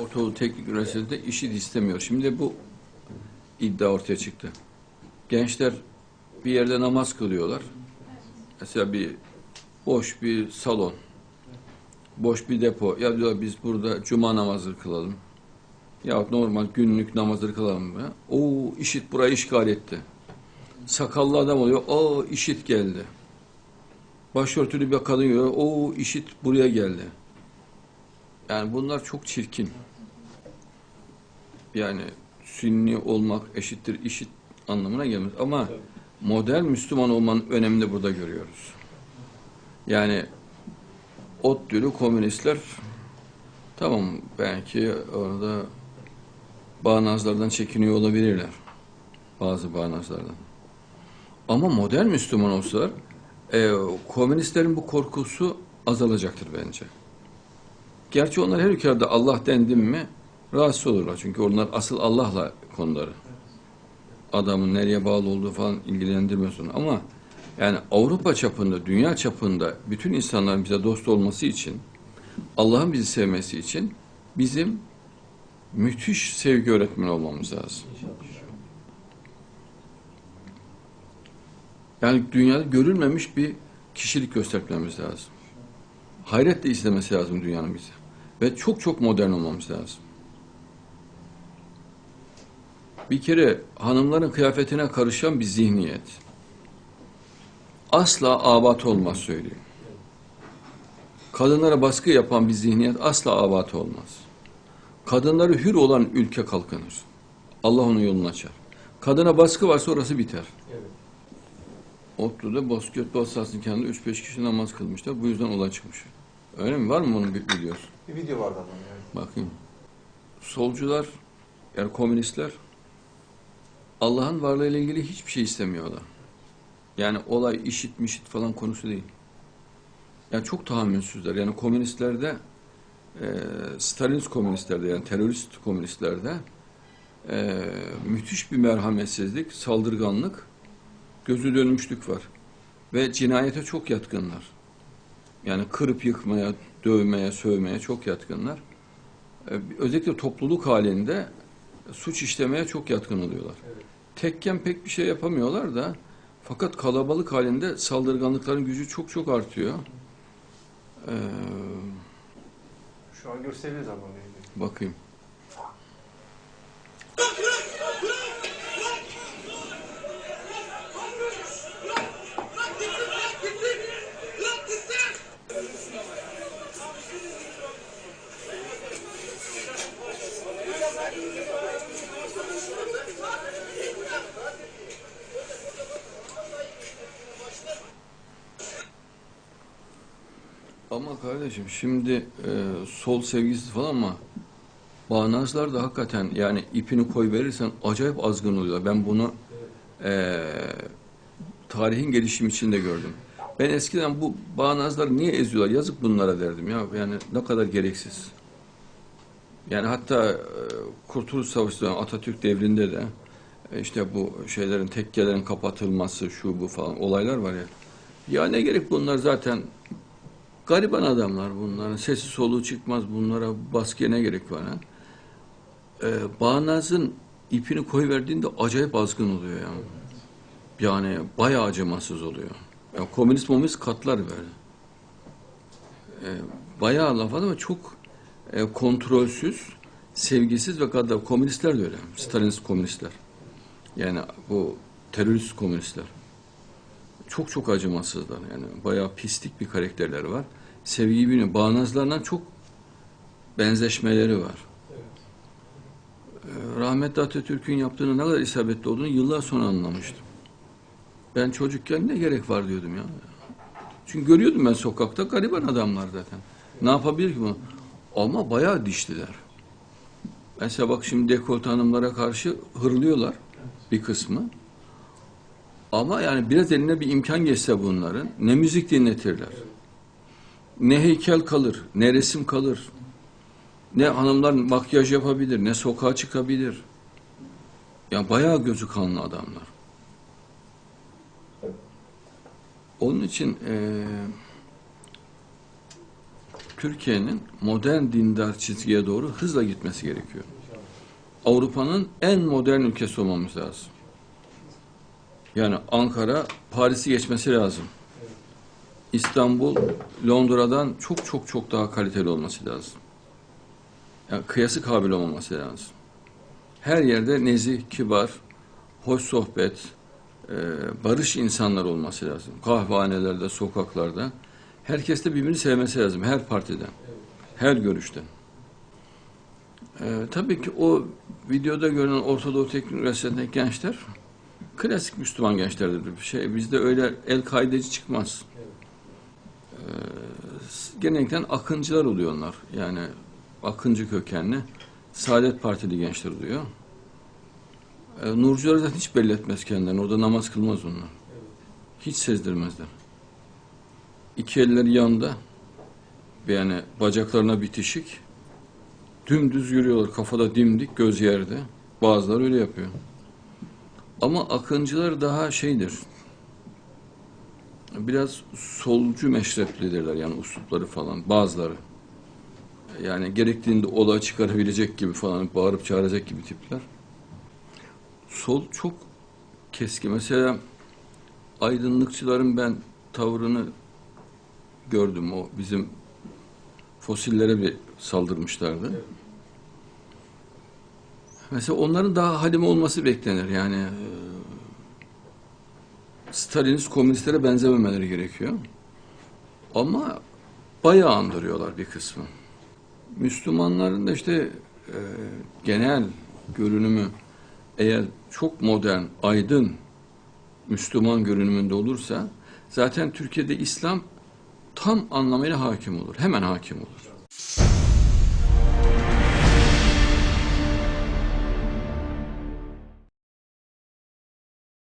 Ortadoğu Teknik Üniversitesi'nde işit istemiyor. Şimdi bu iddia ortaya çıktı. Gençler bir yerde namaz kılıyorlar. Mesela bir boş bir salon, boş bir depo. Ya diyorlar biz burada cuma namazı kılalım. Yahut normal günlük namazları kılalım. Ya. Oo işit burayı işgal etti. Sakallı adam oluyor. O işit geldi. Başörtülü bir kadın görüyor. O işit buraya geldi. Yani bunlar çok çirkin. Yani sünni olmak eşittir işit anlamına gelmez. Ama modern Müslüman olmanın önemini burada görüyoruz. Yani ODTÜ'lü komünistler tamam belki orada bağnazlardan çekiniyor olabilirler. Bazı bağnazlardan. Ama modern Müslüman olsalar e, komünistlerin bu korkusu azalacaktır bence. Gerçi onlar her ülkede Allah dendim mi rahatsız olurlar. Çünkü onlar asıl Allah'la konuları. Adamın nereye bağlı olduğu falan ilgilendirmez onu. Ama yani Avrupa çapında, dünya çapında bütün insanların bize dost olması için, Allah'ın bizi sevmesi için bizim müthiş sevgi öğretmeni olmamız lazım. Yani dünyada görülmemiş bir kişilik göstermemiz lazım. Hayretle izlemesi lazım dünyanın bizi. Ve çok çok modern olmamız lazım. Bir kere hanımların kıyafetine karışan bir zihniyet. Asla abat olmaz söyleyeyim. Kadınlara baskı yapan bir zihniyet asla abat olmaz. Kadınları hür olan ülke kalkınır. Allah onun yolunu açar. Kadına baskı varsa orası biter. Evet. Otlu'da basketbol sahasının kendinde 3-5 kişi namaz kılmışlar. Bu yüzden olay çıkmış. Öyle mi? Var mı bunun bir videosu? Bir video vardı ama yani. Bakayım. Solcular, yani komünistler Allah'ın varlığıyla ilgili hiçbir şey istemiyorlar. Yani olay işit mişit falan konusu değil. Yani çok tahammülsüzler. Yani komünistlerde e, Stalinist komünistlerde yani terörist komünistlerde e, müthiş bir merhametsizlik, saldırganlık, gözü dönmüşlük var. Ve cinayete çok yatkınlar. Yani kırıp yıkmaya, dövmeye, sövmeye çok yatkınlar. Ee, Özellikle topluluk halinde suç işlemeye çok yatkın oluyorlar. Evet. Tekken pek bir şey yapamıyorlar da fakat kalabalık halinde saldırganlıkların gücü çok çok artıyor. Ee, Şu an gösterebiliriz ama. yani. bakayım. Ama kardeşim şimdi e, sol sevgisi falan ama bağnazlar da hakikaten yani ipini koy verirsen acayip azgın oluyor. Ben bunu e, tarihin gelişimi içinde gördüm. Ben eskiden bu bağnazları niye eziyorlar? Yazık bunlara derdim ya. Yani ne kadar gereksiz. Yani hatta e, Kurtuluş Savaşı Atatürk devrinde de e, işte bu şeylerin tekkelerin kapatılması şu bu falan olaylar var ya. Ya ne gerek bunlar zaten gariban adamlar bunların sesi soluğu çıkmaz bunlara baskıya ne gerek var ha? Ee, Bağnaz'ın ipini koyverdiğinde acayip azgın oluyor yani. Yani bayağı acımasız oluyor. Yani komünist momünist katlar böyle. Ee, bayağı laf ama çok e, kontrolsüz, sevgisiz ve gaddarı. Komünistler de öyle. Stalinist komünistler. Yani bu terörist komünistler. Çok çok acımasızlar. Yani bayağı pislik bir karakterleri var. Sevgiyi bilmiyor. Bağnazlarla çok benzeşmeleri var. Ee, Rahmetli Atatürk'ün yaptığını ne kadar isabetli olduğunu yıllar sonra anlamıştım. Ben çocukken ne gerek var diyordum ya. Çünkü görüyordum ben sokakta gariban adamlar zaten. Ne yapabilir ki bunu? Ama bayağı dişliler. Mesela bak şimdi dekolte hanımlara karşı hırlıyorlar bir kısmı. Ama yani biraz eline bir imkan geçse bunların ne müzik dinletirler. Ne heykel kalır, ne resim kalır. Ne hanımlar makyaj yapabilir, ne sokağa çıkabilir. Ya bayağı gözü kanlı adamlar. Onun için eee Türkiye'nin modern dindar çizgiye doğru hızla gitmesi gerekiyor. Avrupa'nın en modern ülkesi olmamız lazım. Yani Ankara, Paris'i geçmesi lazım. İstanbul, Londra'dan çok çok çok daha kaliteli olması lazım. Yani kıyası kabil olmaması lazım. Her yerde nezih, kibar, hoş sohbet, e, barış insanlar olması lazım. Kahvehanelerde, sokaklarda. Herkes de birbirini sevmesi lazım. Her partiden, her görüşten. E, tabii ki o videoda görünen Ortadoğu Teknik Üniversitesi'ndeki gençler klasik Müslüman gençlerdir. Şey bizde öyle el kaideci çıkmaz. E, genellikle akıncılar oluyor onlar. Yani akıncı kökenli Saadet Partili gençler oluyor. E, Nurcular zaten hiç belli etmez kendilerini. Orada namaz kılmaz onlar. Hiç sezdirmezler. İki elleri yanda. Yani bacaklarına bitişik. Dümdüz yürüyorlar. Kafada dimdik, göz yerde. Bazıları öyle yapıyor. Ama akıncılar daha şeydir. Biraz solcu meşreplidirler yani uslupları falan. Bazıları. Yani gerektiğinde olay çıkarabilecek gibi falan bağırıp çağıracak gibi tipler. Sol çok keskin. Mesela aydınlıkçıların ben tavrını gördüm. O bizim fosillere bir saldırmışlardı. Mesela onların daha halim olması beklenir. Yani e, Stalinist komünistlere benzememeleri gerekiyor. Ama bayağı andırıyorlar bir kısmı. Müslümanların da işte e, genel görünümü eğer çok modern, aydın Müslüman görünümünde olursa zaten Türkiye'de İslam tam anlamıyla hakim olur. Hemen hakim olur.